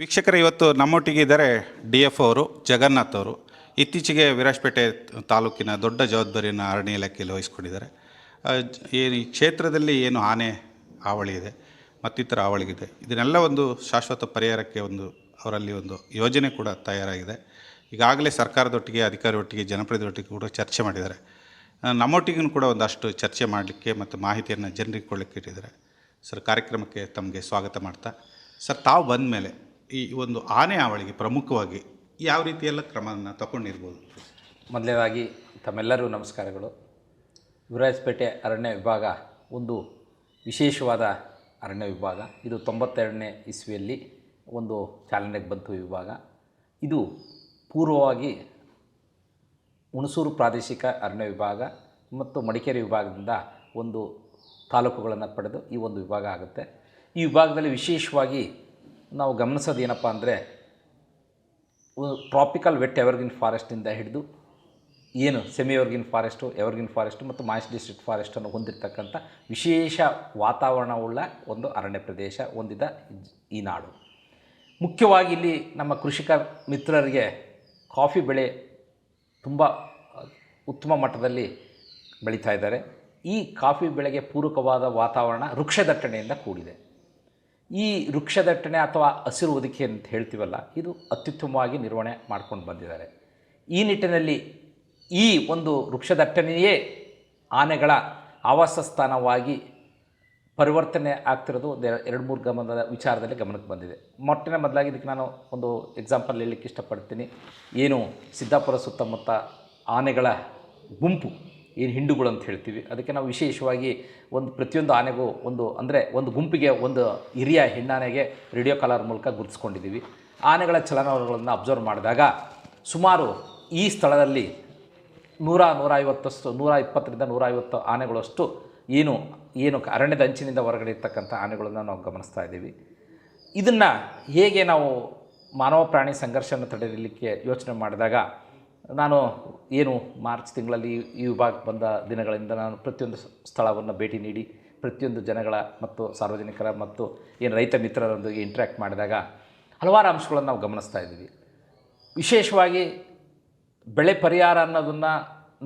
ವೀಕ್ಷಕರೇ, ಇವತ್ತು ನಮ್ಮೊಟ್ಟಿಗೆ ಇದ್ದಾರೆ ಡಿ ಎಫ್ ಅವರು, ಜಗನ್ನಾಥ್ ಅವರು. ಇತ್ತೀಚೆಗೆ ವಿರಾಜಪೇಟೆ ತಾಲೂಕಿನ ದೊಡ್ಡ ಜವಾಬ್ದಾರಿಯನ್ನು ಅರಣ್ಯ ಇಲಾಖೆಯಲ್ಲಿ ವಹಿಸ್ಕೊಂಡಿದ್ದಾರೆ. ಈ ಕ್ಷೇತ್ರದಲ್ಲಿ ಏನು ಆನೆ ಹಾವಳಿ ಇದೆ, ಮತ್ತಿತರ ಹಾವಳಿಗಿದೆ ಇದನ್ನೆಲ್ಲ ಒಂದು ಶಾಶ್ವತ ಪರಿಹಾರಕ್ಕೆ ಒಂದು ಅವರಲ್ಲಿ ಒಂದು ಯೋಜನೆ ಕೂಡ ತಯಾರಾಗಿದೆ. ಈಗಾಗಲೇ ಸರ್ಕಾರದೊಟ್ಟಿಗೆ ಅಧಿಕಾರಿಯೊಟ್ಟಿಗೆ ಜನಪ್ರತಿನಿಧಿಯೊಟ್ಟಿಗೆ ಕೂಡ ಚರ್ಚೆ ಮಾಡಿದ್ದಾರೆ. ನಮ್ಮೊಟ್ಟಿಗೂ ಕೂಡ ಒಂದಷ್ಟು ಚರ್ಚೆ ಮಾಡಲಿಕ್ಕೆ ಮತ್ತು ಮಾಹಿತಿಯನ್ನು ಜನರಿಗೆ ಕೊಡಲಿಕ್ಕೆ ಇಟ್ಟಿದ್ದಾರೆ. ಸರ್, ಕಾರ್ಯಕ್ರಮಕ್ಕೆ ತಮಗೆ ಸ್ವಾಗತ ಮಾಡ್ತಾ. ಸರ್, ತಾವು ಬಂದ ಮೇಲೆ ಈ ಒಂದು ಆನೆ ಹಾವಳಿಗೆ ಪ್ರಮುಖವಾಗಿ ಯಾವ ರೀತಿಯೆಲ್ಲ ಕ್ರಮವನ್ನು ತಗೊಂಡಿರ್ಬೋದು? ಮೊದಲನೇದಾಗಿ ತಮ್ಮೆಲ್ಲರೂ ನಮಸ್ಕಾರಗಳು. ವಿರಾಜಪೇಟೆ ಅರಣ್ಯ ವಿಭಾಗ ಒಂದು ವಿಶೇಷವಾದ ಅರಣ್ಯ ವಿಭಾಗ. ಇದು ತೊಂಬತ್ತೆರಡನೇ ಇಸ್ವಿಯಲ್ಲಿ ಒಂದು ಚಾಲನೆಗೆ ಬಂತು ವಿಭಾಗ. ಇದು ಪೂರ್ವವಾಗಿ ಹುಣಸೂರು ಪ್ರಾದೇಶಿಕ ಅರಣ್ಯ ವಿಭಾಗ ಮತ್ತು ಮಡಿಕೇರಿ ವಿಭಾಗದಿಂದ ಒಂದು ತಾಲೂಕುಗಳನ್ನು ಪಡೆದು ಈ ಒಂದು ವಿಭಾಗ ಆಗುತ್ತೆ. ಈ ವಿಭಾಗದಲ್ಲಿ ವಿಶೇಷವಾಗಿ ನಾವು ಗಮನಿಸೋದು ಏನಪ್ಪ ಅಂದರೆ ಟ್ರಾಪಿಕಲ್ ವೆಟ್ ಎವರ್ಗಿನ್ ಫಾರೆಸ್ಟಿಂದ ಹಿಡಿದು ಏನು semi evergreen forest evergreen forest ಮತ್ತು ಮಾಯಸ್ ಡಿಸ್ಟ್ರಿಕ್ಟ್ ಫಾರೆಸ್ಟನ್ನು ಹೊಂದಿರತಕ್ಕಂಥ ವಿಶೇಷ ವಾತಾವರಣವುಳ್ಳ ಒಂದು ಅರಣ್ಯ ಪ್ರದೇಶ ಹೊಂದಿದ ಈ ನಾಡು. ಮುಖ್ಯವಾಗಿ ಇಲ್ಲಿ ನಮ್ಮ ಕೃಷಿಕ ಮಿತ್ರರಿಗೆ ಕಾಫಿ ಬೆಳೆ ತುಂಬ ಉತ್ತಮ ಮಟ್ಟದಲ್ಲಿ ಬೆಳೀತಾ ಇದ್ದಾರೆ. ಈ ಕಾಫಿ ಬೆಳೆಗೆ ಪೂರಕವಾದ ವಾತಾವರಣ ವೃಕ್ಷದಟ್ಟಣೆಯಿಂದ ಕೂಡಿದೆ. ಈ ವೃಕ್ಷದಟ್ಟಣೆ ಅಥವಾ ಹಸಿರು ಒದಕೆ ಅಂತ ಹೇಳ್ತೀವಲ್ಲ, ಇದು ಅತ್ಯುತ್ತಮವಾಗಿ ನಿರ್ವಹಣೆ ಮಾಡ್ಕೊಂಡು ಬಂದಿದ್ದಾರೆ. ಈ ನಿಟ್ಟಿನಲ್ಲಿ ಈ ಒಂದು ವೃಕ್ಷದಟ್ಟಣೆಯೇ ಆನೆಗಳ ಆವಾಸ ಸ್ಥಾನವಾಗಿ ಪರಿವರ್ತನೆ ಆಗ್ತಿರೋದು ಒಂದು ಎರ- ಎರಡು ಮೂರು ಗಮನದ ವಿಚಾರದಲ್ಲಿ ಗಮನಕ್ಕೆ ಬಂದಿದೆ. ಮೊಟ್ಟನೆ ಮೊದಲಾಗಿ ಇದಕ್ಕೆ ನಾನು ಒಂದು ಎಕ್ಸಾಂಪಲ್ ಹೇಳಲಿಕ್ಕೆ ಇಷ್ಟಪಡ್ತೀನಿ. ಏನು ಸಿದ್ದಾಪುರ ಸುತ್ತಮುತ್ತ ಆನೆಗಳ ಗುಂಪು. ಏನು ಹಿಂಡುಗಳು ಅಂತ ಹೇಳ್ತೀವಿ. ಅದಕ್ಕೆ ನಾವು ವಿಶೇಷವಾಗಿ ಒಂದು ಪ್ರತಿಯೊಂದು ಆನೆಗೂ ಒಂದು ಅಂದರೆ ಒಂದು ಗುಂಪಿಗೆ ಒಂದು ಹಿರಿಯ ಹೆಣ್ಣಾನೆಗೆ ರೇಡಿಯೋ ಕಾಲರ್ ಮೂಲಕ ಗುರುತಿಸ್ಕೊಂಡಿದ್ದೀವಿ. ಆನೆಗಳ ಚಲನವಲನಗಳನ್ನು ಅಬ್ಸರ್ವ್ ಮಾಡಿದಾಗ ಸುಮಾರು ಈ ಸ್ಥಳದಲ್ಲಿ ನೂರ, ನೂರೈವತ್ತಷ್ಟು ನೂರ ಇಪ್ಪತ್ತರಿಂದ ನೂರ ಐವತ್ತು ಆನೆಗಳಷ್ಟು ಏನು ಏನು ಅರಣ್ಯದ ಅಂಚಿನಿಂದ ಹೊರಗಡೆ ಇರ್ತಕ್ಕಂಥ ಆನೆಗಳನ್ನು ನಾವು ಗಮನಿಸ್ತಾ ಇದ್ದೀವಿ. ಇದನ್ನು ಹೇಗೆ ನಾವು ಮಾನವ ಪ್ರಾಣಿ ಸಂಘರ್ಷವನ್ನು ತಡೆಯಲಿಕ್ಕೆ ಯೋಚನೆ ಮಾಡಿದಾಗ ನಾನು ಏನು ಮಾರ್ಚ್ ತಿಂಗಳಲ್ಲಿ ಈ- ವಿಭಾಗಕ್ಕೆ ಬಂದ ದಿನಗಳಿಂದ ನಾನು ಪ್ರತಿಯೊಂದು ಸ್ಥಳವನ್ನು ಭೇಟಿ ನೀಡಿ, ಪ್ರತಿಯೊಂದು ಜನಗಳ ಮತ್ತು ಸಾರ್ವಜನಿಕರ ಮತ್ತು ಏನು ರೈತ ಮಿತ್ರರೊಂದಿಗೆ ಇಂಟ್ರ್ಯಾಕ್ಟ್ ಮಾಡಿದಾಗ ಹಲವಾರು ಅಂಶಗಳನ್ನು ನಾವು ಗಮನಿಸ್ತಾ ಇದ್ದೀವಿ. ವಿಶೇಷವಾಗಿ ಬೆಳೆ ಪರಿಹಾರ ಅನ್ನೋದನ್ನು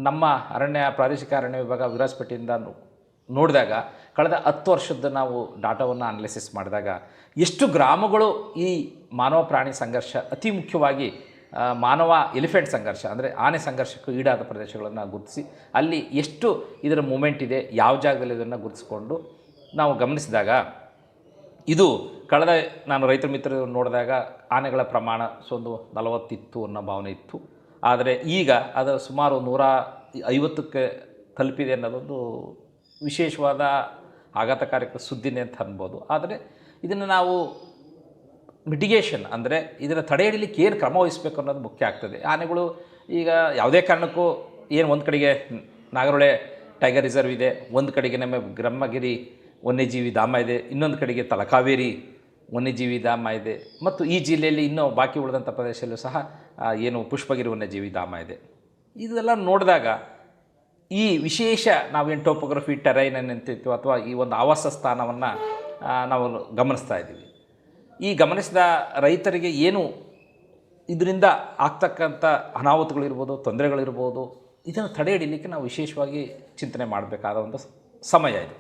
ನಮ್ಮ ಅರಣ್ಯ, ಪ್ರಾದೇಶಿಕ ಅರಣ್ಯ ವಿಭಾಗ ವಿರಾಜಪೇಟೆಯಿಂದ ನೋಡಿದಾಗ ಕಳೆದ ಹತ್ತು ವರ್ಷದ ನಾವು ಡಾಟಾವನ್ನು ಅನಾಲಿಸಿಸ್ ಮಾಡಿದಾಗ ಎಷ್ಟು ಗ್ರಾಮಗಳು ಈ ಮಾನವ ಪ್ರಾಣಿ ಸಂಘರ್ಷ ಅತಿ ಮುಖ್ಯವಾಗಿ ಮಾನವ ಎಲಿಫೆಂಟ್ ಸಂಘರ್ಷ, ಅಂದರೆ ಆನೆ ಸಂಘರ್ಷಕ್ಕೂ ಈಡಾದ ಪ್ರದೇಶಗಳನ್ನು ಗುರುತಿಸಿ, ಅಲ್ಲಿ ಎಷ್ಟು ಇದರ ಮೂಮೆಂಟ್ ಇದೆ, ಯಾವ ಜಾಗದಲ್ಲಿ ಇದನ್ನು ಗುರುತಿಸ್ಕೊಂಡು ನಾವು ಗಮನಿಸಿದಾಗ, ಇದು ಕಳೆದ ನಾನು ರೈತ ಮಿತ್ರ ನೋಡಿದಾಗ ಆನೆಗಳ ಪ್ರಮಾಣ ಸೊ ಒಂದು ನಲವತ್ತಿತ್ತು ಅನ್ನೋ ಭಾವನೆ ಇತ್ತು. ಆದರೆ ಈಗ ಅದರ ಸುಮಾರು ನೂರ ಐವತ್ತಕ್ಕೆ ತಲುಪಿದೆ ಅನ್ನೋದೊಂದು ವಿಶೇಷವಾದ ಆಘಾತಕಾರಕ ಸುದ್ದಿನೇ ಅಂತ ಅನ್ಬೋದು. ಆದರೆ ಇದನ್ನು ನಾವು ಮಿಟಿಗೇಷನ್ ಅಂದರೆ ಇದನ್ನು ತಡೆ ಹಿಡಿಲಿಕ್ಕೆ ಏನು ಕ್ರಮ ವಹಿಸಬೇಕು ಅನ್ನೋದು ಮುಖ್ಯ ಆಗ್ತದೆ. ಆನೆಗಳು ಈಗ ಯಾವುದೇ ಕಾರಣಕ್ಕೂ ಏನು ಒಂದು ಕಡೆಗೆ ನಾಗರೊಳೆ ಟೈಗರ್ ರಿಸರ್ವ್ ಇದೆ, ಒಂದು ಕಡೆಗೆ ನಮ್ಮ ಬ್ರಹ್ಮಗಿರಿ ವನ್ಯಜೀವಿ ಧಾಮ ಇದೆ, ಇನ್ನೊಂದು ಕಡೆಗೆ ತಲಕಾವೇರಿ ವನ್ಯಜೀವಿ ಧಾಮ ಇದೆ, ಮತ್ತು ಈ ಜಿಲ್ಲೆಯಲ್ಲಿ ಇನ್ನೂ ಬಾಕಿ ಉಳಿದಂಥ ಪ್ರದೇಶದಲ್ಲೂ ಸಹ ಏನು ಪುಷ್ಪಗಿರಿ ವನ್ಯಜೀವಿ ಧಾಮ ಇದೆ. ಇದೆಲ್ಲ ನೋಡಿದಾಗ ಈ ವಿಶೇಷ ನಾವೇನು ಟೋಪೋಗ್ರಫಿ ಟೆರೈನ್ ಅಂತಿರ್ತೀವೋ ಅಥವಾ ಈ ಒಂದು ಆವಾಸ ಸ್ಥಾನವನ್ನು ನಾವು ಗಮನಿಸ್ತಾ ಇದ್ದೀವಿ. ಈ ಗಮನಿಸಿದ ರೈತರಿಗೆ ಏನು ಇದರಿಂದ ಆಗ್ತಕ್ಕಂಥ ಅನಾಹುತಗಳಿರ್ಬೋದು, ತೊಂದರೆಗಳಿರ್ಬೋದು, ಇದನ್ನು ತಡೆ ಹಿಡಿಲಿಕ್ಕೆ ನಾವು ವಿಶೇಷವಾಗಿ ಚಿಂತನೆ ಮಾಡಬೇಕಾದ ಒಂದು ಸಮಯ ಇದು.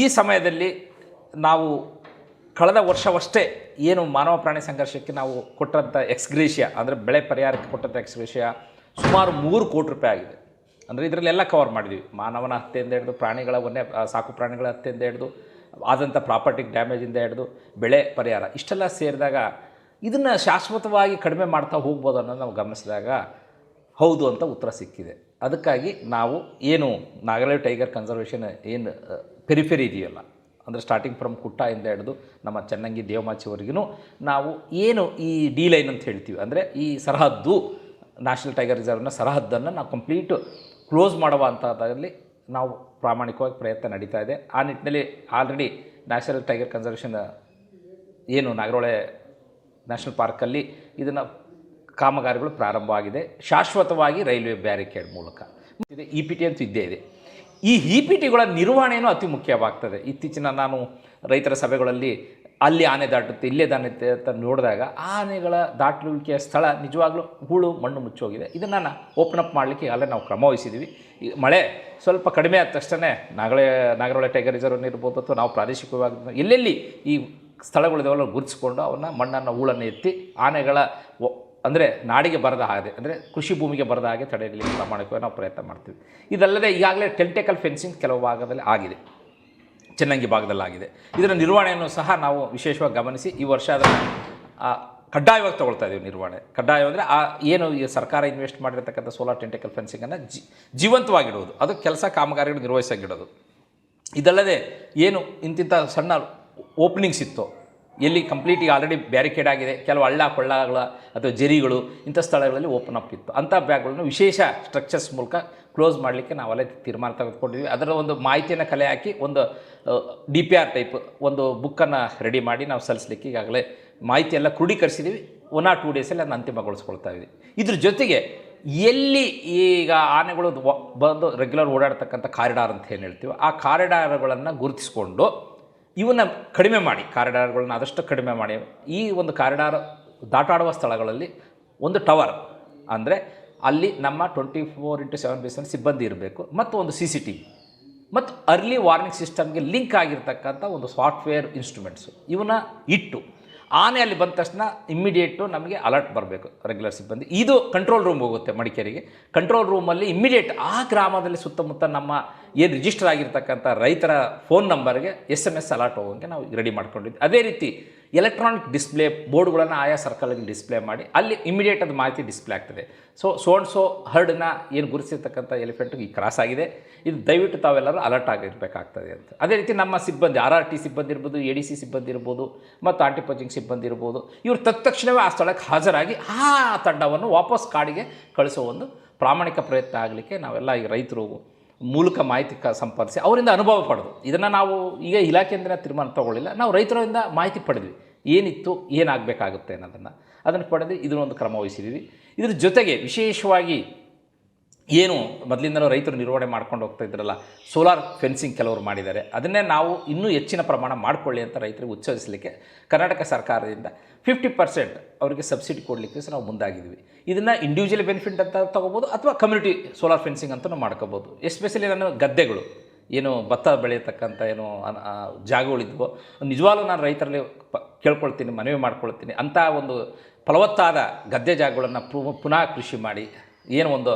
ಈ ಸಮಯದಲ್ಲಿ ನಾವು ಕಳೆದ ವರ್ಷವಷ್ಟೇ ಏನು ಮಾನವ ಪ್ರಾಣಿ ಸಂಘರ್ಷಕ್ಕೆ ನಾವು ಕೊಟ್ಟಂಥ ಎಕ್ಸ್ಗ್ರೇಷಿಯಾ, ಅಂದರೆ ಬೆಳೆ ಪರಿಹಾರಕ್ಕೆ ಕೊಟ್ಟಂಥ ಎಕ್ಸ್ಗ್ರೇಷಿಯಾ ಸುಮಾರು ಮೂರು ಕೋಟಿ ರೂಪಾಯಿ ಆಗಿದೆ. ಅಂದರೆ ಇದರಲ್ಲೆಲ್ಲ ಕವರ್ ಮಾಡಿದ್ವಿ. ಮಾನವನ ಹತ್ಯೆಯಿಂದ ಹಿಡಿದು ಪ್ರಾಣಿಗಳ ಒಂದೇ ಸಾಕು ಪ್ರಾಣಿಗಳ ಹತ್ಯೆಯಿಂದ ಹಿಡಿದು ಆದಂಥ ಪ್ರಾಪರ್ಟಿ ಡ್ಯಾಮೇಜಿಂದ ಹಿಡಿದು ಬೆಳೆ ಪರಿಹಾರ ಇಷ್ಟೆಲ್ಲ ಸೇರಿದಾಗ ಇದನ್ನು ಶಾಶ್ವತವಾಗಿ ಕಡಿಮೆ ಮಾಡ್ತಾ ಹೋಗ್ಬೋದು ಅನ್ನೋದು ನಾವು ಗಮನಿಸಿದಾಗ ಹೌದು ಅಂತ ಉತ್ತರ ಸಿಕ್ಕಿದೆ. ಅದಕ್ಕಾಗಿ ನಾವು ಏನು ನಾಗಾಲ್ಯಾಂಡ್ ಟೈಗರ್ ಕನ್ಸರ್ವೇಷನ್ ಏನು ಪೆರಿಫೆರಿ ಇದೆಯಲ್ಲ, ಅಂದರೆ ಸ್ಟಾರ್ಟಿಂಗ್ ಫ್ರಮ್ ಕುಟ್ಟಾಯಿಂದ ಹಿಡಿದು ನಮ್ಮ ಚೆನ್ನಂಗಿ ದೇವಮಾಚಿವರೆಗೂ ನಾವು ಏನು ಈ ಡಿ ಲೈನ್ ಅಂತ ಹೇಳ್ತೀವಿ, ಅಂದರೆ ಈ ಸರಹದ್ದು, ನ್ಯಾಷನಲ್ ಟೈಗರ್ ರಿಸರ್ವ್ನ ಸರಹದ್ದನ್ನು ನಾವು ಕಂಪ್ಲೀಟ್ ಕ್ಲೋಸ್ ಮಾಡುವ ಅಂಥದ್ದಲ್ಲಿ ನಾವು ಪ್ರಾಮಾಣಿಕವಾಗಿ ಪ್ರಯತ್ನ ನಡೀತಾ ಇದೆ. ಆ ನಿಟ್ಟಿನಲ್ಲಿ ಆಲ್ರೆಡಿ ನ್ಯಾಷನಲ್ ಟೈಗರ್ ಕನ್ಸರ್ವೇಷನ್ ಏನು ನಾಗರಹೊಳೆ ನ್ಯಾಷನಲ್ ಪಾರ್ಕಲ್ಲಿ ಇದನ್ನು ಕಾಮಗಾರಿಗಳು ಪ್ರಾರಂಭ ಆಗಿದೆ. ಶಾಶ್ವತವಾಗಿ ರೈಲ್ವೆ ಬ್ಯಾರಿಕೇಡ್ ಮೂಲಕ. ಇದೆ ಇ ಪಿ ಟಿ ಅಂತೂ ಇದ್ದೇ ಇದೆ. ಈ ಇ ಪಿ ಟಿಗಳ ನಿರ್ವಹಣೆಯೂ ಅತಿ ಮುಖ್ಯವಾಗ್ತದೆ. ಇತ್ತೀಚಿನ ನಾನು ರೈತರ ಸಭೆಗಳಲ್ಲಿ ಅಲ್ಲಿ ಆನೆ ದಾಟುತ್ತೆ, ಇಲ್ಲೇ ದಾಟುತ್ತೆ ಅಂತ ನೋಡಿದಾಗ ಆನೆಗಳ ದಾಟುವಿಕೆಯ ಸ್ಥಳ ನಿಜವಾಗ್ಲೂ ಹೂಳು ಮಣ್ಣು ಮುಚ್ಚೋಗಿದೆ. ಇದನ್ನು ನಾನು ಓಪನ್ ಅಪ್ ಮಾಡಲಿಕ್ಕೆ ಅಲ್ಲೇ ನಾವು ಕ್ರಮ ವಹಿಸಿದ್ದೀವಿ ಮಳೆ ಸ್ವಲ್ಪ ಕಡಿಮೆ ಆದ ತಕ್ಷಣ ನಾಗಳೆ ನಾಗರಹೊಳೆ ಟೈಗರ್ ರಿಸರ್ವ್ ಇರ್ಬೋದು ಅಥವಾ ನಾವು ಪ್ರಾದೇಶಿಕವಾಗಿ ಎಲ್ಲೆಲ್ಲಿ ಈ ಸ್ಥಳಗಳಿದಾವಲ್ಲ ಗುರುತಿಸ್ಕೊಂಡು ಅವನ್ನ ಮಣ್ಣನ್ನು, ಹೂಳನ್ನು ಎತ್ತಿ ಆನೆಗಳ ಅಂದರೆ ನಾಡಿಗೆ ಬರದ ಹಾಗೆ, ಅಂದರೆ ಕೃಷಿ ಭೂಮಿಗೆ ಬರದ ಹಾಗೆ ತಡೆಯಲಿಕ್ಕೆ ಮಾಡೋಕ್ಕೆ ನಾವು ಪ್ರಯತ್ನ ಮಾಡ್ತೀವಿ. ಇದಲ್ಲದೆ ಈಗಾಗಲೇ ಟೆಂಟೆಕಲ್ ಫೆನ್ಸಿಂಗ್ ಕೆಲವು ಭಾಗದಲ್ಲಿ ಆಗಿದೆ. ಚೆನ್ನಂಗಿ ಭಾಗದಲ್ಲಾಗಿದೆ. ಇದರ ನಿರ್ವಹಣೆಯನ್ನು ಸಹ ನಾವು ವಿಶೇಷವಾಗಿ ಗಮನಿಸಿ ಈ ವರ್ಷ ಅದನ್ನು ಕಡ್ಡಾಯವಾಗಿ ತೊಗೊಳ್ತಾ ಇದ್ದೀವಿ ನಿರ್ವಹಣೆ. ಕಡ್ಡಾಯ ಅಂದರೆ ಆ, ಏನು ಈ ಸರ್ಕಾರ ಇನ್ವೆಸ್ಟ್ ಮಾಡಿರ್ತಕ್ಕಂಥ ಸೋಲಾರ್ ಟೆಂಟೆಕಲ್ ಫೆನ್ಸಿಂಗನ್ನು ಜಿ ಜೀವಂತವಾಗಿಡುವುದು ಅದು ಕೆಲಸ ಕಾಮಗಾರಿಗಳು ನಿರ್ವಹಿಸಾಗಿಡೋದು. ಇದಲ್ಲದೆ ಏನು ಇಂತಿಂಥ ಸಣ್ಣ ಓಪನಿಂಗ್ಸ್ ಇತ್ತು, ಎಲ್ಲಿ ಕಂಪ್ಲೀಟ್ ಆಲ್ರೆಡಿ ಬ್ಯಾರಿಕೇಡ್ ಆಗಿದೆ, ಕೆಲವು ಹಳ್ಳ ಕೊಳ್ಳಗಳ ಅಥವಾ ಜರಿಗಳು ಇಂಥ ಸ್ಥಳಗಳಲ್ಲಿ ಓಪನ್ ಅಪ್ ಇತ್ತು. ಅಂಥ ಬ್ಯಾಗ್ಗಳನ್ನು ವಿಶೇಷ ಸ್ಟ್ರಕ್ಚರ್ಸ್ ಮೂಲಕ ಕ್ಲೋಸ್ ಮಾಡಲಿಕ್ಕೆ ನಾವೆಲ್ಲ ತೀರ್ಮಾನ ತೆಗೆದುಕೊಂಡಿದ್ವಿ. ಅದರ ಒಂದು ಮಾಹಿತಿಯನ್ನು ಕಲೆ ಹಾಕಿ ಒಂದು ಡಿ ಪಿ ಆರ್ ಟೈಪ್ ಒಂದು ಬುಕ್ಕನ್ನು ರೆಡಿ ಮಾಡಿ ನಾವು ಸಲ್ಲಿಸಲಿಕ್ಕೆ ಈಗಾಗಲೇ ಮಾಹಿತಿ ಎಲ್ಲ ಕ್ರೋಢೀಕರಿಸಿದ್ದೀವಿ ಒನ್ ಆರ್ ಟೂ ಡೇಸಲ್ಲಿ ಅದನ್ನು ಅಂತಿಮಗೊಳಿಸ್ಕೊಳ್ತಾ ಇದ್ದೀವಿ ಇದ್ರ ಜೊತೆಗೆ ಎಲ್ಲಿ ಈಗ ಆನೆಗಳು ಬಂದು ರೆಗ್ಯುಲರ್ ಓಡಾಡ್ತಕ್ಕಂಥ ಕಾರಿಡಾರ್ ಅಂತ ಏನು ಹೇಳ್ತೀವಿ, ಆ ಕಾರಿಡಾರ್ಗಳನ್ನು ಗುರುತಿಸ್ಕೊಂಡು ಇವನ್ನ ಕಡಿಮೆ ಮಾಡಿ ಕಾರಿಡಾರ್ಗಳನ್ನ ಆದಷ್ಟು ಕಡಿಮೆ ಮಾಡಿ. ಈ ಒಂದು ಕಾರಿಡಾರ್ ದಾಟಾಡುವ ಸ್ಥಳಗಳಲ್ಲಿ ಒಂದು ಟವರ್ ಅಂದರೆ ಅಲ್ಲಿ ನಮ್ಮ ಟ್ವೆಂಟಿ ಫೋರ್ ಇಂಟು ಸೆವೆನ್ ಬೇಸಲ್ಲಿ ಸಿಬ್ಬಂದಿ ಇರಬೇಕು, ಮತ್ತು ಒಂದು ಸಿ ಸಿ ಟಿ ವಿ ಮತ್ತು ಅರ್ಲಿ ವಾರ್ನಿಂಗ್ ಸಿಸ್ಟಮ್ಗೆ ಲಿಂಕ್ ಆಗಿರ್ತಕ್ಕಂಥ ಒಂದು ಸಾಫ್ಟ್ವೇರ್ ಇನ್ಸ್ಟ್ರೂಮೆಂಟ್ಸು ಇವನ್ನ ಇಟ್ಟು, ಆನೆ ಅಲ್ಲಿ ಬಂದ ತಕ್ಷಣ ಇಮ್ಮಿಡಿಯೇಟು ನಮಗೆ ಅಲರ್ಟ್ ಬರಬೇಕು ರೆಗ್ಯುಲರ್ ಸಿಬ್ಬಂದಿ. ಇದು ಕಂಟ್ರೋಲ್ ರೂಮ್ ಹೋಗುತ್ತೆ ಮಡಿಕೇರಿಗೆ. ಕಂಟ್ರೋಲ್ ರೂಮಲ್ಲಿ ಇಮ್ಮಿಡಿಯೇಟ್ ಆ ಗ್ರಾಮದಲ್ಲಿ ಸುತ್ತಮುತ್ತ ನಮ್ಮ ಏನು ರಿಜಿಸ್ಟರ್ ಆಗಿರ್ತಕ್ಕಂಥ ರೈತರ ಫೋನ್ ನಂಬರ್ಗೆ ಎಸ್ ಎಂ ಎಸ್ ಅಲರ್ಟ್ ಹೋಗೋಂಗೆ ನಾವು ರೆಡಿ ಮಾಡ್ಕೊಂಡಿದ್ವಿ. ಅದೇ ರೀತಿ ಎಲೆಕ್ಟ್ರಾನಿಕ್ ಡಿಸ್ಪ್ಲೇ ಬೋರ್ಡ್ಗಳನ್ನು ಆಯಾ ಸರ್ಕಲ್ಗೆ ಡಿಸ್ಪ್ಲೇ ಮಾಡಿ ಅಲ್ಲಿ ಇಮಿಡಿಯೇಟ್ ಅದು ಮಾಹಿತಿ ಡಿಸ್ಪ್ಲೇ ಆಗ್ತದೆ. ಸೊ ಸೋನ್ ಸೋ ಹರ್ಡನ್ನ ಏನು ಗುರುತಿಸಿರ್ತಕ್ಕಂಥ ಎಲಿಫೆಂಟ್ಗೆ ಈ ಕ್ರಾಸ್ ಆಗಿದೆ. ಇದು ದಯವಿಟ್ಟು ತಾವೆಲ್ಲರೂ ಅಲರ್ಟ್ ಆಗಿರಬೇಕಾಗ್ತದೆ ಅಂತ. ಅದೇ ರೀತಿ ನಮ್ಮ ಸಿಬ್ಬಂದಿ ಆರ್ ಆರ್ ಟಿ ಸಿಬ್ಬಂದಿ ಇರ್ಬೋದು ಎ ಡಿ ಸಿ ಸಿಬ್ಬಂದಿ ಇರ್ಬೋದು, ಮತ್ತು ಆಂಟಿ ಪಂಚಿಂಗ್ ಸಿಬ್ಬಂದಿ ಇರ್ಬೋದು, ಇವರು ತತ್ಕ್ಷಣವೇ ಆ ಸ್ಥಳಕ್ಕೆ ಹಾಜರಾಗಿ ಆ ತಂಡವನ್ನು ವಾಪಸ್ ಕಾಡಿಗೆ ಕಳಿಸೋ ಒಂದು ಪ್ರಾಮಾಣಿಕ ಪ್ರಯತ್ನ ಆಗಲಿಕ್ಕೆ ನಾವೆಲ್ಲ ಈ ರೈತರು ಮೂಲಕ ಮಾಹಿತಿ ಕ ಸಂಪಾದಿಸಿ ಅವರಿಂದ ಅನುಭವ ಪಡೆದು. ಇದನ್ನು ನಾವು ಈಗ ಇಲಾಖೆಯಿಂದ ತೀರ್ಮಾನ ತಗೊಳ್ಳಿಲ್ಲ. ನಾವು ರೈತರಿಂದ ಮಾಹಿತಿ ಪಡೆದ್ವಿ. ಏನಿತ್ತು, ಏನಾಗಬೇಕಾಗುತ್ತೆ ಅನ್ನೋದನ್ನು. ಅದನ್ನು ಪಡೆದು ಇದನ್ನೊಂದು ಕ್ರಮ ವಹಿಸಿದ್ದೀವಿ ಇದ್ರ ಜೊತೆಗೆ ವಿಶೇಷವಾಗಿ ಏನು ಮೊದಲಿಂದಲೂ ರೈತರು ನಿರ್ವಹಣೆ ಮಾಡ್ಕೊಂಡು ಹೋಗ್ತಾ ಇದ್ರಲ್ಲ ಸೋಲಾರ್ ಫೆನ್ಸಿಂಗ್ ಕೆಲವರು ಮಾಡಿದ್ದಾರೆ. ಅದನ್ನೇ ನಾವು ಇನ್ನೂ ಹೆಚ್ಚಿನ ಪ್ರಮಾಣ ಮಾಡಿಕೊಳ್ಳಿ ಅಂತ ರೈತರಿಗೆ ಉಚ್ಚರಿಸಲಿಕ್ಕೆ ಕರ್ನಾಟಕ ಸರ್ಕಾರದಿಂದ ಫಿಫ್ಟಿ ಪರ್ಸೆಂಟ್ ಅವರಿಗೆ ಸಬ್ಸಿಡಿ ಕೊಡಲಿಕ್ಕೆ ಸಹ ನಾವು ಮುಂದಾಗಿದ್ವಿ ಇದನ್ನು ಇಂಡಿವಿಜುವಲ್ ಬೆನಿಫಿಟ್ ಅಂತ ತೊಗೋಬೋದು ಅಥವಾ ಕಮ್ಯುನಿಟಿ ಸೋಲಾರ್ ಫೆನ್ಸಿಂಗ್ ಅಂತಲೂ ಮಾಡ್ಕೋಬೋದು. ಎಸ್ಪೆಷಲಿ ನಾನು ಗದ್ದೆಗಳು, ಏನು ಭತ್ತ ಬೆಳೆಯತಕ್ಕಂಥ ಏನು ಜಾಗಗಳಿದ್ವೋ, ನಿಜವಾಗ್ಲೂ ನಾನು ರೈತರಲ್ಲಿ ಪ, ಕೇಳ್ಕೊಳ್ತೀನಿ, ಮನವಿ ಮಾಡ್ಕೊಳ್ತೀನಿ. ಅಂಥ ಒಂದು ಫಲವತ್ತಾದ ಗದ್ದೆ ಜಾಗಗಳನ್ನು ಪುನಃ ಕೃಷಿ ಮಾಡಿ, ಏನು ಒಂದು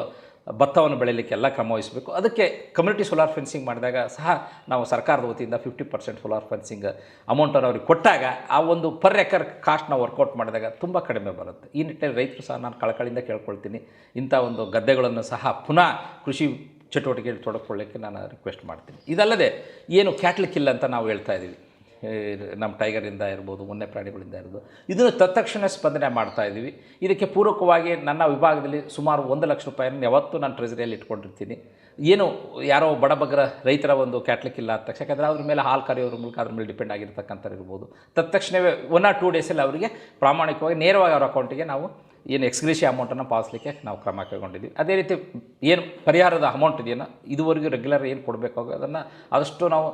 ಭತ್ತವನ್ನು ಬೆಳೀಲಿಕ್ಕೆ ಎಲ್ಲ ಕ್ರಮ ವಹಿಸಬೇಕು. ಅದಕ್ಕೆ ಕಮ್ಯುನಿಟಿ ಸೋಲಾರ್ ಫೆನ್ಸಿಂಗ್ ಮಾಡಿದಾಗ ಸಹ ನಾವು ಸರ್ಕಾರದ ವತಿಯಿಂದ ಫಿಫ್ಟಿ ಪರ್ಸೆಂಟ್ ಸೋಲಾರ್ ಫೆನ್ಸಿಂಗ್ ಅಮೌಂಟನ್ನು ಅವ್ರಿಗೆ ಕೊಟ್ಟಾಗ ಆ ಒಂದು ಪರ್ ಎಕರ್ ಕಾಸ್ಟ್ನ ವರ್ಕೌಟ್ ಮಾಡಿದಾಗ ತುಂಬ ಕಡಿಮೆ ಬರುತ್ತೆ. ಈ ನಿಟ್ಟಿನಲ್ಲಿ ರೈತರು ಸಹ ನಾನು ಕಳಕಳಿಯಿಂದ ಕೇಳ್ಕೊಳ್ತೀನಿ. ಇಂಥ ಒಂದು ಗದ್ದೆಗಳನ್ನು ಸಹ ಪುನಃ ಕೃಷಿ ಚಟುವಟಿಕೆಯಲ್ಲಿ ತೊಡಗಿಕೊಳ್ಳಿಕ್ಕೆ ನಾನು ರಿಕ್ವೆಸ್ಟ್ ಮಾಡ್ತೀನಿ. ಇದಲ್ಲದೆ ಏನು ಕ್ಯಾಟ್ಲಿಕ್ಕಿಲ್ಲ ಅಂತ ನಾವು ಹೇಳ್ತಾ ಇದ್ದೀವಿ. ನಮ್ಮ ಟೈಗರಿಂದ ಇರ್ಬೋದು ಮೊನ್ನೆ ಪ್ರಾಣಿಗಳಿಂದ ಇರ್ಬೋದು. ಇದನ್ನು ತತ್ಕ್ಷಣ ಸ್ಪಂದನೆ ಮಾಡ್ತಾ ಇದ್ದೀವಿ. ಇದಕ್ಕೆ ಪೂರಕವಾಗಿ ನನ್ನ ವಿಭಾಗದಲ್ಲಿ ಸುಮಾರು ಒಂದು ಲಕ್ಷ ರೂಪಾಯಿಯನ್ನು ಯಾವತ್ತೂ ನಾನು ಟ್ರೆಜರಿಯಲ್ಲಿ ಇಟ್ಕೊಂಡಿರ್ತೀನಿ. ಏನು, ಯಾರೋ ಬಡಬಗ್ರ ರೈತರ ಒಂದು ಕ್ಯಾಟ್ಲಿಕ್ ಇಲ್ಲ ಅಂತ, ಯಾಕಂದರೆ ಅದ್ರ ಮೇಲೆ ಹಾಲು ಕರೆಯೋದ್ರ ಮೂಲಕ ಅದ್ರ ಮೇಲೆ ಡಿಪೆಂಡ್ ಆಗಿರ್ತಕ್ಕಂಥ ಇರ್ಬೋದು. ತತ್ಕ್ಷಣವೇ ಒನ್ ಆರ್ ಟೂ ಡೇಸಲ್ಲಿ ಅವರಿಗೆ ಪ್ರಾಮಾಣಿಕವಾಗಿ ನೇರವಾಗಿ ಅವ್ರ ಅಕೌಂಟಿಗೆ ನಾವು ಏನು ಎಕ್ಸ್ಗ್ರೇಷಿ ಅಮೌಂಟನ್ನು ಪಾವತಿಸಲಿಕ್ಕೆ ನಾವು ಕ್ರಮ ಕೈಗೊಂಡಿದ್ದೀವಿ. ಅದೇ ರೀತಿ ಏನು ಪರಿಹಾರದ ಅಮೌಂಟ್ ಇದೆಯೋ ಇದುವರೆಗೂ ರೆಗ್ಯುಲರ್ ಏನು ಕೊಡಬೇಕಾಗೋ ಅದನ್ನು ಆದಷ್ಟು ನಾವು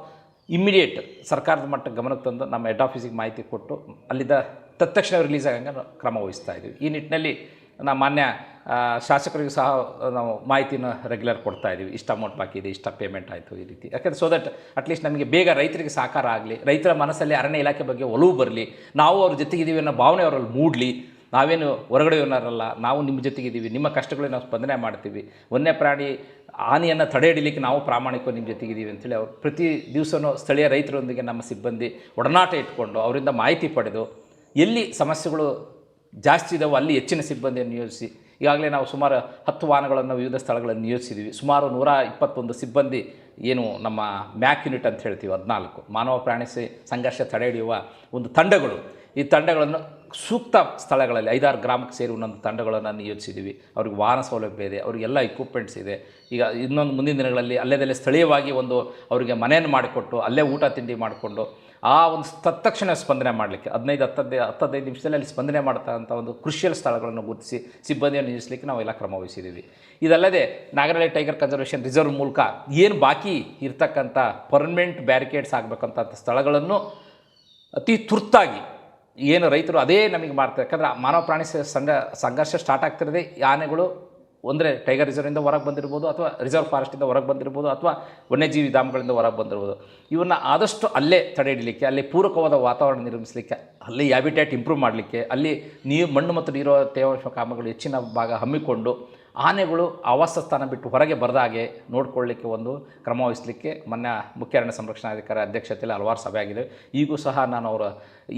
ಇಮ್ಮಿಡಿಯೇಟ್ ಸರ್ಕಾರದ ಮಟ್ಟ ಗಮನಕ್ಕೆ ತಂದು ನಮ್ಮ ಹೆಡ್ ಆಫೀಸಿಗೆ ಮಾಹಿತಿ ಕೊಟ್ಟು ಅಲ್ಲಿದ್ದ ತತ್ಕ್ಷಣ ರಿಲೀಸ್ ಆಗಂಗೆ ಕ್ರಮ ವಹಿಸ್ತಾ ಇದ್ದೀವಿ. ಈ ನಿಟ್ಟಿನಲ್ಲಿ ನಮ್ಮ ಮಾನ್ಯ ಶಾಸಕರಿಗೂ ಸಹ ನಾವು ಮಾಹಿತಿನ ರೆಗ್ಯುಲರ್ ಕೊಡ್ತಾ ಇದ್ದೀವಿ. ಇಷ್ಟು ಅಮೌಂಟ್ ಬಾಕಿ ಇದೆ, ಇಷ್ಟ ಪೇಮೆಂಟ್ ಆಯಿತು ಈ ರೀತಿ. ಯಾಕಂದರೆ ಸೊ ದಟ್ ಅಟ್ಲೀಸ್ಟ್ ನಮಗೆ ಬೇಗ ರೈತರಿಗೆ ಸಹಕಾರ ಆಗಲಿ, ರೈತರ ಮನಸ್ಸಲ್ಲಿ ಅರಣ್ಯ ಇಲಾಖೆ ಬಗ್ಗೆ ಒಲವು ಬರಲಿ, ನಾವು ಅವ್ರ ಜೊತೆಗಿದ್ದೀವಿ ಅನ್ನೋ ಭಾವನೆ ಅವರಲ್ಲಿ ಮೂಡಲಿ ನಾವೇನು ಹೊರಗಡೆ ಇರೋರಲ್ಲ, ನಾವು ನಿಮ್ಮ ಜೊತೆಗಿದ್ದೀವಿ ನಿಮ್ಮ ಕಷ್ಟಗಳಿಗೆ ನಾವು ಸ್ಪಂದನೆ ಮಾಡ್ತೀವಿ. ವನ್ಯ ಪ್ರಾಣಿ ಹಾನಿಯನ್ನು ತಡೆ ಹಿಡಿಲಿಕ್ಕೆ ನಾವು ಪ್ರಾಮಾಣಿಕವಾಗಿ ನಿಮ್ಮ ಜೊತೆಗಿದ್ದೀವಿ ಅಂತೇಳಿ ಅವ್ರು ಪ್ರತಿ ದಿವಸವೂ ಸ್ಥಳೀಯ ರೈತರೊಂದಿಗೆ ನಮ್ಮ ಸಿಬ್ಬಂದಿ ಒಡನಾಟ ಇಟ್ಕೊಂಡು ಅವರಿಂದ ಮಾಹಿತಿ ಪಡೆದು ಎಲ್ಲಿ ಸಮಸ್ಯೆಗಳು ಜಾಸ್ತಿ ಇದಾವೋ ಅಲ್ಲಿ ಹೆಚ್ಚಿನ ಸಿಬ್ಬಂದಿಯನ್ನು ನಿಯೋಜಿಸಿ, ಈಗಾಗಲೇ ನಾವು ಸುಮಾರು ಹತ್ತು ವಾಹನಗಳನ್ನು ವಿವಿಧ ಸ್ಥಳಗಳನ್ನು ನಿಯೋಜಿಸಿದ್ದೀವಿ ಸುಮಾರು ನೂರ ಇಪ್ಪತ್ತೊಂದು ಸಿಬ್ಬಂದಿ ಏನು ನಮ್ಮ ಮ್ಯಾಕ್ ಯೂನಿಟ್ ಅಂತ ಹೇಳ್ತೀವಿ, ಹದಿನಾಲ್ಕು. ಮಾನವ ಪ್ರಾಣಿ ಸಂಘರ್ಷ ತಡೆ ಹಿಡಿಯುವ ಒಂದು ತಂಡಗಳು. ಈ ತಂಡಗಳನ್ನು ಸೂಕ್ತ ಸ್ಥಳಗಳಲ್ಲಿ ಐದಾರು ಗ್ರಾಮಕ್ಕೆ ಸೇರಿ ಒಂದೊಂದು ತಂಡಗಳನ್ನು ನಿಯೋಜಿಸಿದ್ದೀವಿ. ಅವ್ರಿಗೆ ವಾಹನ ಸೌಲಭ್ಯ ಇದೆ ಅವರಿಗೆಲ್ಲ ಇಕ್ವಿಪ್ಮೆಂಟ್ಸ್ ಇದೆ. ಈಗ ಇನ್ನೊಂದು ಮುಂದಿನ ದಿನಗಳಲ್ಲಿ ಅಲ್ಲೇದಲ್ಲೇ ಸ್ಥಳೀಯವಾಗಿ ಒಂದು ಅವರಿಗೆ ಮನೆಯನ್ನು ಮಾಡಿಕೊಟ್ಟು ಅಲ್ಲೇ ಊಟ ತಿಂಡಿ ಮಾಡಿಕೊಂಡು ಆ ಒಂದು ತತ್ಕ್ಷಣ ಸ್ಪಂದನೆ ಮಾಡಲಿಕ್ಕೆ, ಹದಿನೈದು, ಹತ್ತದೈದು ಹತ್ತದೈದು ನಿಮಿಷದಲ್ಲಿ ಅಲ್ಲಿ ಸ್ಪಂದನೆ ಮಾಡ್ತಾ ಅಂತ ಒಂದು ಕೃಷಿಯಲ್ ಸ್ಥಳಗಳನ್ನು ಗುರುತಿಸಿ ಸಿಬ್ಬಂದಿಯನ್ನು ನಿಲ್ಲಿಸಲಿಕ್ಕೆ ನಾವೆಲ್ಲ ಕ್ರಮ ವಹಿಸಿದ್ದೀವಿ. ಇದಲ್ಲದೆ ನಾಗರಹಳ್ಳಿ ಟೈಗರ್ ಕನ್ಸರ್ವೇಷನ್ ರಿಸರ್ವ್ ಮೂಲಕ ಏನು ಬಾಕಿ ಇರ್ತಕ್ಕಂಥ ಪರ್ಮನೆಂಟ್ ಬ್ಯಾರಿಕೇಡ್ಸ್ ಆಗಬೇಕಂತ ಸ್ಥಳಗಳನ್ನು ಅತಿ ತುರ್ತಾಗಿ ಏನು ರೈತರು ಅದೇ ನಮಗೆ ಮಾಡ್ತಾರೆ ಯಾಕಂದರೆ ಮಾನವ ಪ್ರಾಣಿ ಸಂಘ, ಸಂಘರ್ಷ ಸ್ಟಾರ್ಟ್ ಆಗ್ತಿರೋದೇ ಆನೆಗಳು ಅಂದರೆ ಟೈಗರ್ ರಿಸರ್ವಿಂದ ಹೊರಗೆ ಬಂದಿರ್ಬೋದು ಅಥವಾ ರಿಸರ್ವ್ ಫಾರೆಸ್ಟಿಂದ ಹೊರಗೆ ಬಂದಿರ್ಬೋದು ಅಥವಾ ವನ್ಯಜೀವಿ ಧಾಮಗಳಿಂದ ಹೊರಗೆ ಬಂದಿರ್ಬೋದು. ಇವನ್ನ ಆದಷ್ಟು ಅಲ್ಲೇ ತಡೆ ಹಿಡಲಿಕ್ಕೆ, ಅಲ್ಲಿ ಪೂರಕವಾದ ವಾತಾವರಣ ನಿರ್ಮಿಸಲಿಕ್ಕೆ, ಅಲ್ಲಿ ಹ್ಯಾಬಿಟೇಟ್ ಇಂಪ್ರೂವ್ ಮಾಡಲಿಕ್ಕೆ, ಅಲ್ಲಿ ನೀರು ಮಣ್ಣು ಮತ್ತು ನೀರು ತೇವಾಂಶ ಕಾಮಗಳು ಹೆಚ್ಚಿನ ಭಾಗ ಹಮ್ಮಿಕೊಂಡು ಆನೆಗಳು ಆವಾಸ ಸ್ಥಾನ ಬಿಟ್ಟು ಹೊರಗೆ ಬರದಾಗೆ ನೋಡ್ಕೊಳ್ಳಿಕ್ಕೆ ಒಂದು ಕ್ರಮ ವಹಿಸಲಿಕ್ಕೆ ಮೊನ್ನೆ ಮುಖ್ಯ ಅರಣ್ಯ ಸಂರಕ್ಷಣಾಧಿಕಾರಿ ಅಧ್ಯಕ್ಷತೆಯಲ್ಲಿ ಹಲವಾರು ಸಭೆ ಆಗಿದೆ. ಈಗೂ ಸಹ ನಾನು ಅವರ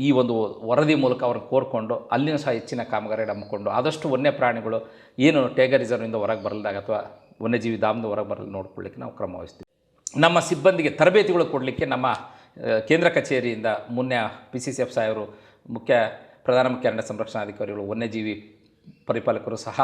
ಈ ಒಂದು ವರದಿ ಮೂಲಕ ಅವ್ರನ್ನ ಕೋರ್ಕೊಂಡು ಅಲ್ಲಿನೂ ಸಹ ಹೆಚ್ಚಿನ ಕಾಮಗಾರಿ ಹಮ್ಮಿಕೊಂಡು ಆದಷ್ಟು ವನ್ಯ ಪ್ರಾಣಿಗಳು ಏನು ಟೈಗರ್ ರಿಸರ್ವಿಂದ ಹೊರಗೆ ಬರಲ್ದಾಗ ಅಥವಾ ವನ್ಯಜೀವಿ ಧಾಮದ ಹೊರಗೆ ಬರಲು ನೋಡ್ಕೊಳ್ಳಿಕ್ಕೆ ನಾವು ಕ್ರಮ ವಹಿಸ್ತೀವಿ. ನಮ್ಮ ಸಿಬ್ಬಂದಿಗೆ ತರಬೇತಿಗಳು ಕೊಡಲಿಕ್ಕೆ ನಮ್ಮ ಕೇಂದ್ರ ಕಚೇರಿಯಿಂದ ಮೊನ್ನೆ ಪಿ ಸಿ ಸಿ ಎಫ್ ಸಾಹೇಬರು, ಮುಖ್ಯ ಪ್ರಧಾನ ಮುಖ್ಯ ಅರಣ್ಯ ಸಂರಕ್ಷಣಾಧಿಕಾರಿಗಳು, ವನ್ಯಜೀವಿ ಪರಿಪಾಲಕರು ಸಹ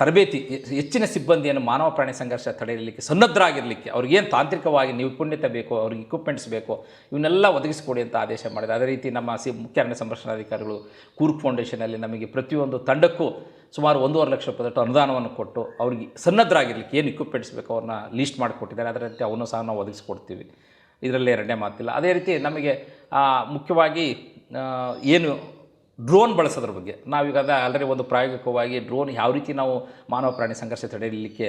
ತರಬೇತಿ, ಹೆಚ್ಚಿನ ಸಿಬ್ಬಂದಿಯನ್ನು ಮಾನವ ಪ್ರಾಣಿ ಸಂಘರ್ಷ ತಡೆಯಲಿಕ್ಕೆ ಸನ್ನದ್ಧರಾಗಿರಲಿಕ್ಕೆ ಅವ್ರಿಗೇನು ತಾಂತ್ರಿಕವಾಗಿ ನಿಪುಣ್ಯತೆ ಬೇಕೋ, ಅವ್ರಿಗೆ ಇಕ್ವಿಪ್ಮೆಂಟ್ಸ್ ಬೇಕೋ, ಇವನ್ನೆಲ್ಲ ಒದಗಿಸಿಕೊಡಿ ಅಂತ ಆದೇಶ ಮಾಡಿದೆ. ಅದೇ ರೀತಿ ನಮ್ಮ ಸಿ, ಮುಖ್ಯ ಅರಣ್ಯ ಸಂರಕ್ಷಣಾಧಿಕಾರಿಗಳು ಕೂರ್ಗ್ ಫೌಂಡೇಶನಲ್ಲಿ ನಮಗೆ ಪ್ರತಿಯೊಂದು ತಂಡಕ್ಕೂ ಸುಮಾರು ಒಂದೂವರೆ ಲಕ್ಷ ರೂಪಾಯಿ ಅನುದಾನವನ್ನು ಕೊಟ್ಟು ಅವ್ರಿಗೆ ಸನ್ನದ್ಧರಾಗಿರಲಿಕ್ಕೆ ಏನು ಇಕ್ವಿಪ್ಮೆಂಟ್ಸ್ ಬೇಕೋ ಅವ್ರನ್ನ ಲೀಸ್ಟ್ ಮಾಡಿಕೊಟ್ಟಿದ್ದಾರೆ. ಅದರ ರೀತಿ ಅವನ್ನು ಸಹ ನಾವು ಒದಗಿಸ್ಕೊಡ್ತೀವಿ. ಇದರಲ್ಲಿ ಎರಡನೇ ಮಾತಿಲ್ಲ. ಅದೇ ರೀತಿ ನಮಗೆ ಮುಖ್ಯವಾಗಿ ಏನು ಡ್ರೋನ್ ಬಳಸೋದ್ರ ಬಗ್ಗೆ. ನಾವೀಗ ಆಲ್ರೆಡಿ ಒಂದು ಪ್ರಾಯೋಗಿಕವಾಗಿ ಡ್ರೋನ್ ಯಾವ ರೀತಿ ನಾವು ಮಾನವ ಪ್ರಾಣಿ ಸಂಘರ್ಷ ತಡೆಯಲಿಕ್ಕೆ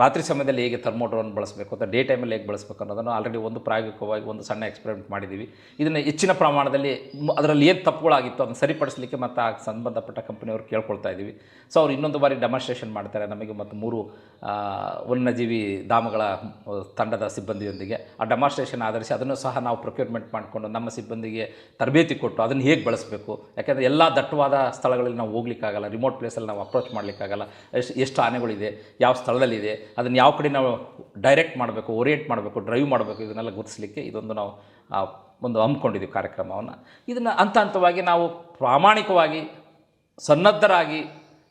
ರಾತ್ರಿ ಸಮಯದಲ್ಲಿ ಹೇಗೆ ಥರ್ಮೋ ಡ್ರೋನ್ ಬಳಸಬೇಕು ಅಥವಾ ಡೇ ಟೈಮಲ್ಲಿ ಹೇಗೆ ಬಳಸಬೇಕು ಅನ್ನೋದನ್ನು ಆಲ್ರೆಡಿ ಒಂದು ಪ್ರಾಯೋಗಿಕವಾಗಿ ಒಂದು ಸಣ್ಣ ಎಕ್ಸ್ಪೆರಿಮೆಂಟ್ ಮಾಡಿದ್ದೀವಿ. ಇದನ್ನು ಹೆಚ್ಚಿನ ಪ್ರಮಾಣದಲ್ಲಿ ಅದರಲ್ಲಿ ಏನು ತಪ್ಪುಗಳಾಗಿತ್ತು ಅದನ್ನು ಸರಿಪಡಿಸಲಿಕ್ಕೆ ಮತ್ತು ಆ ಸಂಬಂಧಪಟ್ಟ ಕಂಪನಿಯವರು ಕೇಳ್ಕೊಳ್ತಾ ಇದ್ದೀವಿ. ಸೊ ಅವ್ರು ಇನ್ನೊಂದು ಬಾರಿ ಡೆಮಾನ್ಸ್ಟ್ರೇಷನ್ ಮಾಡ್ತಾರೆ ನಮಗೆ ಮತ್ತು ಮೂರು ವನ್ಯಜೀವಿ ಧಾಮಗಳ ತಂಡದ ಸಿಬ್ಬಂದಿಯೊಂದಿಗೆ. ಆ ಡೆಮಾನ್ಸ್ಟ್ರೇಷನ್ ಆಧರಿಸಿ ಅದನ್ನು ಸಹ ನಾವು ಪ್ರೊಕ್ಯೂರ್ಮೆಂಟ್ ಮಾಡಿಕೊಂಡು ನಮ್ಮ ಸಿಬ್ಬಂದಿಗೆ ತರಬೇತಿ ಕೊಟ್ಟು ಅದನ್ನು ಹೇಗೆ ಬಳಸಬೇಕು ಯಾಕೆಂದರೆ ಎಲ್ಲ ದಟ್ಟವಾದ ಸ್ಥಳಗಳಲ್ಲಿ ನಾವು ಹೋಗ್ಲಿಕ್ಕಾಗಲ್ಲ ರಿಮೋಟ್ ಪ್ಲೇಸಲ್ಲಿ ನಾವು ಅಪ್ರೋಚ್ ಮಾಡಲಿಕ್ಕಾಗಲ್ಲ. ಎಷ್ಟು ಎಷ್ಟು ಆನೆಗಳಿದೆ, ಯಾವ ಸ್ಥಳದಲ್ಲಿದೆ, ಅದನ್ನು ಯಾವ ಕಡೆ ನಾವು ಡೈರೆಕ್ಟ್ ಮಾಡಬೇಕು ಓರಿಯೇಟ್ ಮಾಡಬೇಕು ಡ್ರೈವ್ ಮಾಡಬೇಕು ಇದನ್ನೆಲ್ಲ ಗುರುತಿಸಲಿಕ್ಕೆ ಇದೊಂದು ನಾವು ಒಂದು ಹಮ್ಮಿಕೊಂಡಿದ್ದೀವಿ ಕಾರ್ಯಕ್ರಮವನ್ನು. ಇದನ್ನು ಹಂತ ಹಂತವಾಗಿ ನಾವು ಪ್ರಾಮಾಣಿಕವಾಗಿ ಸನ್ನದ್ಧರಾಗಿ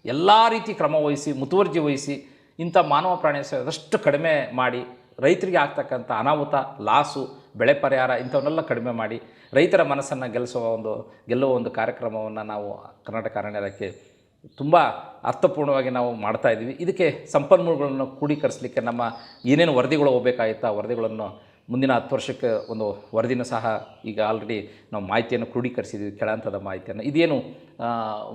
ಎಲ್ಲ ರೀತಿ ಕ್ರಮ ವಹಿಸಿ, ಮುತುವರ್ಜಿ ವಹಿಸಿ ಇಂಥ ಮಾನವ ಪ್ರಾಣಿ ಆದಷ್ಟು ಕಡಿಮೆ ಮಾಡಿ ರೈತರಿಗೆ ಆಗ್ತಕ್ಕಂಥ ಅನಾಹುತ, ಲಾಸು ಬೆಳೆ ಪರಿಹಾರ ಇಂಥವನ್ನೆಲ್ಲ ಕಡಿಮೆ ಮಾಡಿ ರೈತರ ಮನಸ್ಸನ್ನು ಗೆಲ್ಲಿಸುವ ಒಂದು, ಗೆಲ್ಲುವ ಒಂದು ಕಾರ್ಯಕ್ರಮವನ್ನು ನಾವು ಕರ್ನಾಟಕ ಅರಣ್ಯ ಇಲಾಖೆ ತುಂಬ ಅರ್ಥಪೂರ್ಣವಾಗಿ ನಾವು ಮಾಡ್ತಾ ಇದ್ದೀವಿ. ಇದಕ್ಕೆ ಸಂಪನ್ಮೂಲಗಳನ್ನು ಕ್ರೋಢೀಕರಿಸಲಿಕ್ಕೆ ನಮ್ಮ ಏನೇನು ವರದಿಗಳು ಹೋಗಬೇಕಾಗಿತ್ತು ಆ ವರದಿಗಳನ್ನು ಮುಂದಿನ ಹತ್ತು ವರ್ಷಕ್ಕೆ ಒಂದು ವರದಿನ ಸಹ ಈಗ ಆಲ್ರೆಡಿ ನಾವು ಮಾಹಿತಿಯನ್ನು ಕ್ರೋಢೀಕರಿಸಿದ್ದೀವಿ ಕೆಳಹಂತದ ಮಾಹಿತಿಯನ್ನು. ಇದೇನು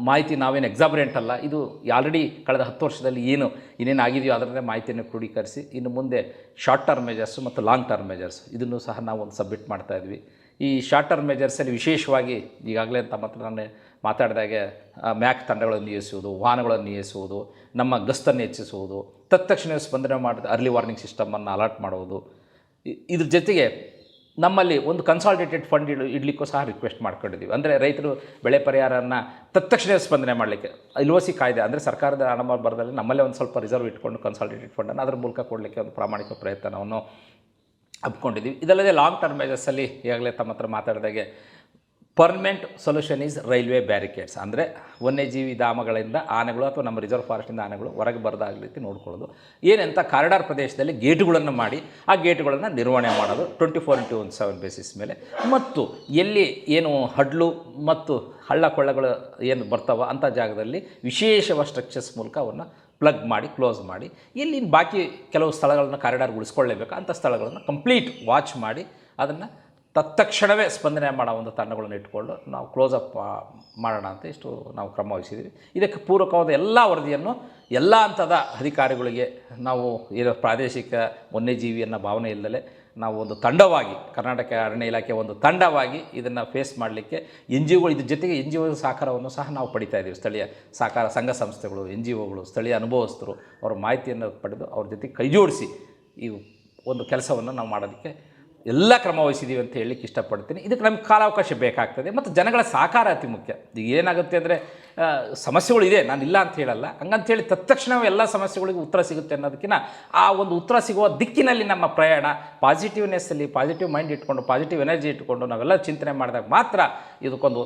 ಮಾಹಿತಿ ನಾವೇನು ಎಕ್ಸಾಬರೆಂಟ್ ಅಲ್ಲ, ಇದು ಆಲ್ರೆಡಿ ಕಳೆದ ಹತ್ತು ವರ್ಷದಲ್ಲಿ ಏನು, ಏನೇನು ಆಗಿದೆಯೋ ಅದರನ್ನೇ ಮಾಹಿತಿಯನ್ನು ಕ್ರೋಢೀಕರಿಸಿ, ಇನ್ನು ಮುಂದೆ ಶಾರ್ಟ್ ಟರ್ಮ್ ಮೇಜರ್ಸ್ ಮತ್ತು ಲಾಂಗ್ ಟರ್ಮ್ ಮೆಜರ್ಸ್ ಇದನ್ನು ಸಹ ನಾವು ಒಂದು ಸಬ್ಮಿಟ್ ಮಾಡ್ತಾ ಇದ್ವಿ. ಈ ಶಾರ್ಟ್ ಟರ್ಮ್ ಮೇಜರ್ಸಲ್ಲಿ ವಿಶೇಷವಾಗಿ ಈಗಾಗಲೇ ತಮ್ಮ ಹತ್ರ ನಾನು ಮಾತಾಡಿದಾಗೆ ಮ್ಯಾಕ್ ತಂಡಗಳನ್ನು ನಿಯೋಜಿಸುವುದು ವಾಹನಗಳನ್ನು ನಿಯೋಜಿಸುವುದು ನಮ್ಮ ಗಸ್ತನ್ನು ಹೆಚ್ಚಿಸುವುದು ತತ್ಕ್ಷಣ ಸ್ಪಂದನೆ ಮಾಡಿದ ಅರ್ಲಿ ವಾರ್ನಿಂಗ್ ಸಿಸ್ಟಮನ್ನು ಅಲರ್ಟ್ ಮಾಡುವುದು ಇದ್ರ ಜೊತೆಗೆ ನಮ್ಮಲ್ಲಿ ಒಂದು ಕನ್ಸಾಲ್ಟೇಟೆಡ್ ಫಂಡ್ ಇಡು ಇಡ್ಲಿಕ್ಕೂ ಸಹ ರಿಕ್ವೆಸ್ಟ್ ಮಾಡ್ಕೊಂಡಿದ್ದೀವಿ ಅಂದರೆ ರೈತರು ಬೆಳೆ ಪರಿಹಾರನ ತತ್ಕ್ಷಣ ಸ್ಪಂದನೆ ಮಾಡಲಿಕ್ಕೆ. ಇಲ್ವಸಿ ಕಾಯ್ದೆ, ಅಂದರೆ ಸರ್ಕಾರದ ಹಣ ಬರದಲ್ಲಿ ನಮ್ಮಲ್ಲೇ ಒಂದು ಸ್ವಲ್ಪ ರಿಸರ್ವ್ ಇಟ್ಕೊಂಡು ಕನ್ಸಾಲ್ಟೇಟೆಡ್ ಫಂಡನ್ನು ಅದ್ರ ಮೂಲಕ ಕೊಡಲಿಕ್ಕೆ ಒಂದು ಪ್ರಾಮಾಣಿಕ ಪ್ರಯತ್ನವನ್ನು ಹಮ್ಮಿಕೊಂಡಿದ್ದೀವಿ ಇದಲ್ಲದೆ ಲಾಂಗ್ ಟರ್ಮ್ ಮೇಜಸ್ಸಲ್ಲಿ ಈಗಾಗಲೇ ತಮ್ಮ ಹತ್ರ ಮಾತಾಡಿದಾಗೆ permanent solution is railway barricades. ಅಂದರೆ ವನ್ಯಜೀವಿ ಧಾಮಗಳಿಂದ ಆನೆಗಳು ಅಥವಾ ನಮ್ಮ ರಿಸರ್ವ್ ಫಾರೆಸ್ಟಿಂದ ಆನೆಗಳು ಹೊರಗೆ ಬರದಾದ ರೀತಿ ನೋಡ್ಕೊಳ್ಳೋದು. ಏನಂತ ಕಾರಿಡಾರ್ ಪ್ರದೇಶದಲ್ಲಿ ಗೇಟುಗಳನ್ನು ಮಾಡಿ ಆ ಗೇಟುಗಳನ್ನು ನಿರ್ವಹಣೆ ಮಾಡೋದು twenty four into one seven basis ಮೇಲೆ. ಮತ್ತು ಎಲ್ಲಿ ಏನು ಹಡ್ಲು ಮತ್ತು ಹಳ್ಳ ಕೊಳ್ಳಗಳು ಏನು ಬರ್ತಾವ ಅಂಥ ಜಾಗದಲ್ಲಿ ವಿಶೇಷವಾದ ಸ್ಟ್ರಕ್ಚರ್ಸ್ ಮೂಲಕ ಅವನ್ನು ಪ್ಲಗ್ ಮಾಡಿ ಕ್ಲೋಸ್ ಮಾಡಿ. ಇಲ್ಲಿನ ಬಾಕಿ ಕೆಲವು ಸ್ಥಳಗಳನ್ನು ಕಾರಿಡಾರ್ ಉಳಿಸ್ಕೊಳ್ಳೇಬೇಕು ಅಂಥ ಸ್ಥಳಗಳನ್ನು ಕಂಪ್ಲೀಟ್ ವಾಚ್ ಮಾಡಿ ಅದನ್ನು ತತ್ಕ್ಷಣವೇ ಸ್ಪಂದನೆ ಮಾಡೋ ಒಂದು ತಂಡಗಳನ್ನು ಇಟ್ಕೊಂಡು ನಾವು ಕ್ಲೋಸ್ ಅಪ್ ಮಾಡೋಣ ಅಂತ ಇಷ್ಟು ನಾವು ಕ್ರಮ ವಹಿಸಿದ್ದೀವಿ ಇದಕ್ಕೆ ಪೂರಕವಾದ ಎಲ್ಲ ವರದಿಯನ್ನು ಎಲ್ಲ ಹಂತದ ಅಧಿಕಾರಿಗಳಿಗೆ ನಾವು ಇರೋ ಪ್ರಾದೇಶಿಕ ವನ್ಯಜೀವಿ ಅನ್ನೋ ಭಾವನೆ ಇಲ್ಲದಲೇ ನಾವು ಒಂದು ತಂಡವಾಗಿ, ಕರ್ನಾಟಕ ಅರಣ್ಯ ಇಲಾಖೆ ಒಂದು ತಂಡವಾಗಿ ಇದನ್ನು ಫೇಸ್ ಮಾಡಲಿಕ್ಕೆ ಎನ್ ಜಿ ಒಗಳು ಇದ್ರ ಜೊತೆಗೆ ಎನ್ ಜಿ ಒಗಳ ಸಹಕಾರವನ್ನು ಸಹ ನಾವು ಪಡಿತಾ ಇದ್ದೀವಿ. ಸ್ಥಳೀಯ ಸಹಕಾರ ಸಂಘ ಸಂಸ್ಥೆಗಳು ಎನ್ ಜಿ ಒಗಳು ಸ್ಥಳೀಯ ಅನುಭವಸ್ಥರು ಅವರ ಮಾಹಿತಿಯನ್ನು ಪಡೆದು ಅವ್ರ ಜೊತೆ ಕೈ ಜೋಡಿಸಿ ಈ ಒಂದು ಕೆಲಸವನ್ನು ನಾವು ಮಾಡೋದಕ್ಕೆ ಎಲ್ಲ ಕ್ರಮ ವಹಿಸಿದ್ದೀವಿ ಅಂತ ಹೇಳಲಿಕ್ಕೆ ಇಷ್ಟಪಡ್ತೀನಿ. ಇದಕ್ಕೆ ನಮ್ಗೆ ಕಾಲಾವಕಾಶ ಬೇಕಾಗ್ತದೆ ಮತ್ತು ಜನಗಳ ಸಹಕಾರ ಅತಿ ಮುಖ್ಯ. ಈಗ ಏನಾಗುತ್ತೆ ಅಂದರೆ ಸಮಸ್ಯೆಗಳಿದೆ ನಾನು ಇಲ್ಲ ಅಂತ ಹೇಳಲ್ಲ. ಹಂಗಂತೇಳಿ ತತ್ಕ್ಷಣವೇ ಎಲ್ಲ ಸಮಸ್ಯೆಗಳಿಗೂ ಉತ್ತರ ಸಿಗುತ್ತೆ ಅನ್ನೋದಕ್ಕಿಂತ ಆ ಒಂದು ಉತ್ತರ ಸಿಗುವ ದಿಕ್ಕಿನಲ್ಲಿ ನಮ್ಮ ಪ್ರಯಾಣ, ಪಾಸಿಟಿವ್ನೆಸ್ಸಲ್ಲಿ ಪಾಸಿಟಿವ್ ಮೈಂಡ್ ಇಟ್ಕೊಂಡು, ಪಾಸಿಟಿವ್ ಎನರ್ಜಿ ಇಟ್ಕೊಂಡು ನಾವೆಲ್ಲ ಚಿಂತನೆ ಮಾಡಿದಾಗ ಮಾತ್ರ ಇದಕ್ಕೊಂದು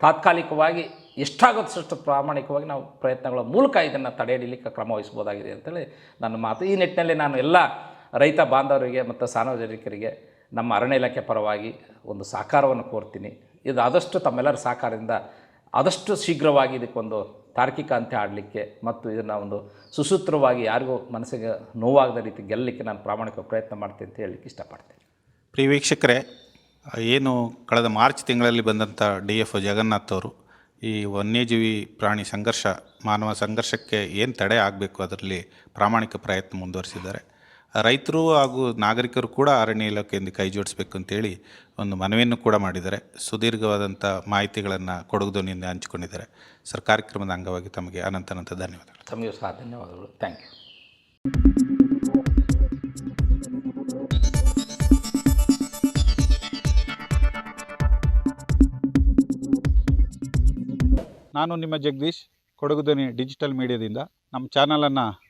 ತಾತ್ಕಾಲಿಕವಾಗಿ ಎಷ್ಟಾಗುತ್ತಷ್ಟು ಪ್ರಾಮಾಣಿಕವಾಗಿ ನಾವು ಪ್ರಯತ್ನಗಳ ಮೂಲಕ ಇದನ್ನು ತಡೆ ಹಿಡಿಲಿಕ್ಕೆ ಕ್ರಮ ವಹಿಸ್ಬೋದಾಗಿದೆ ಅಂತೇಳಿ ನನ್ನ ಮಾತು. ಈ ನಿಟ್ಟಿನಲ್ಲಿ ನಾನು ಎಲ್ಲ ರೈತ ಬಾಂಧವರಿಗೆ ಮತ್ತು ಸಾರ್ವಜನಿಕರಿಗೆ ನಮ್ಮ ಅರಣ್ಯ ಇಲಾಖೆ ಪರವಾಗಿ ಒಂದು ಸಹಕಾರವನ್ನು ಕೋರ್ತೀನಿ. ಇದು ಆದಷ್ಟು ತಮ್ಮೆಲ್ಲರ ಸಹಕಾರದಿಂದ ಆದಷ್ಟು ಶೀಘ್ರವಾಗಿ ಇದಕ್ಕೊಂದು ತಾರ್ಕಿಕ ಅಂತ್ಯ ಆಡಲಿಕ್ಕೆ ಮತ್ತು ಇದನ್ನು ಒಂದು ಸುಸೂತ್ರವಾಗಿ ಯಾರಿಗೂ ಮನಸ್ಸಿಗೆ ನೋವಾಗದ ರೀತಿ ಗೆಲ್ಲಲಿಕ್ಕೆ ನಾನು ಪ್ರಾಮಾಣಿಕ ಪ್ರಯತ್ನ ಮಾಡ್ತೀನಿ ಅಂತ ಹೇಳಲಿಕ್ಕೆ ಇಷ್ಟಪಡ್ತೀನಿ. ಪ್ರಿಯ ವೀಕ್ಷಕರೇ, ಏನು ಕಳೆದ ಮಾರ್ಚ್ ತಿಂಗಳಲ್ಲಿ ಬಂದಂಥ ಡಿ ಎಫ್ ಜಗನ್ನಾಥ್ ಅವರು ಈ ವನ್ಯಜೀವಿ ಪ್ರಾಣಿ ಸಂಘರ್ಷ, ಮಾನವ ಸಂಘರ್ಷಕ್ಕೆ ಏನು ತಡೆ ಆಗಬೇಕು ಅದರಲ್ಲಿ ಪ್ರಾಮಾಣಿಕ ಪ್ರಯತ್ನ ಮುಂದುವರಿಸಿದ್ದಾರೆ. ರೈತರು ಹಾಗೂ ನಾಗರಿಕರು ಕೂಡ ಅರಣ್ಯ ಇಲಾಖೆಯಿಂದ ಕೈ ಜೋಡಿಸ್ಬೇಕು ಅಂತೇಳಿ ಒಂದು ಮನವಿಯನ್ನು ಕೂಡ ಮಾಡಿದ್ದಾರೆ. ಸುದೀರ್ಘವಾದಂಥ ಮಾಹಿತಿಗಳನ್ನು ಕೊಡಗುದನಿಂದ ಹಂಚಿಕೊಂಡಿದ್ದಾರೆ. ಸರ್ ಕಾರ್ಯಕ್ರಮದ ಅಂಗವಾಗಿ ತಮಗೆ ಅನಂತ ಅನಂತ ಧನ್ಯವಾದಗಳು. ತಮಗೆ ಸಹ ಧನ್ಯವಾದಗಳು. Thank you. ನಾನು ನಿಮ್ಮ ಜಗದೀಶ್ ಕೊಡಗುದನಿ ಡಿಜಿಟಲ್ ಮೀಡಿಯಾದಿಂದ. ನಮ್ಮ ಚಾನಲನ್ನು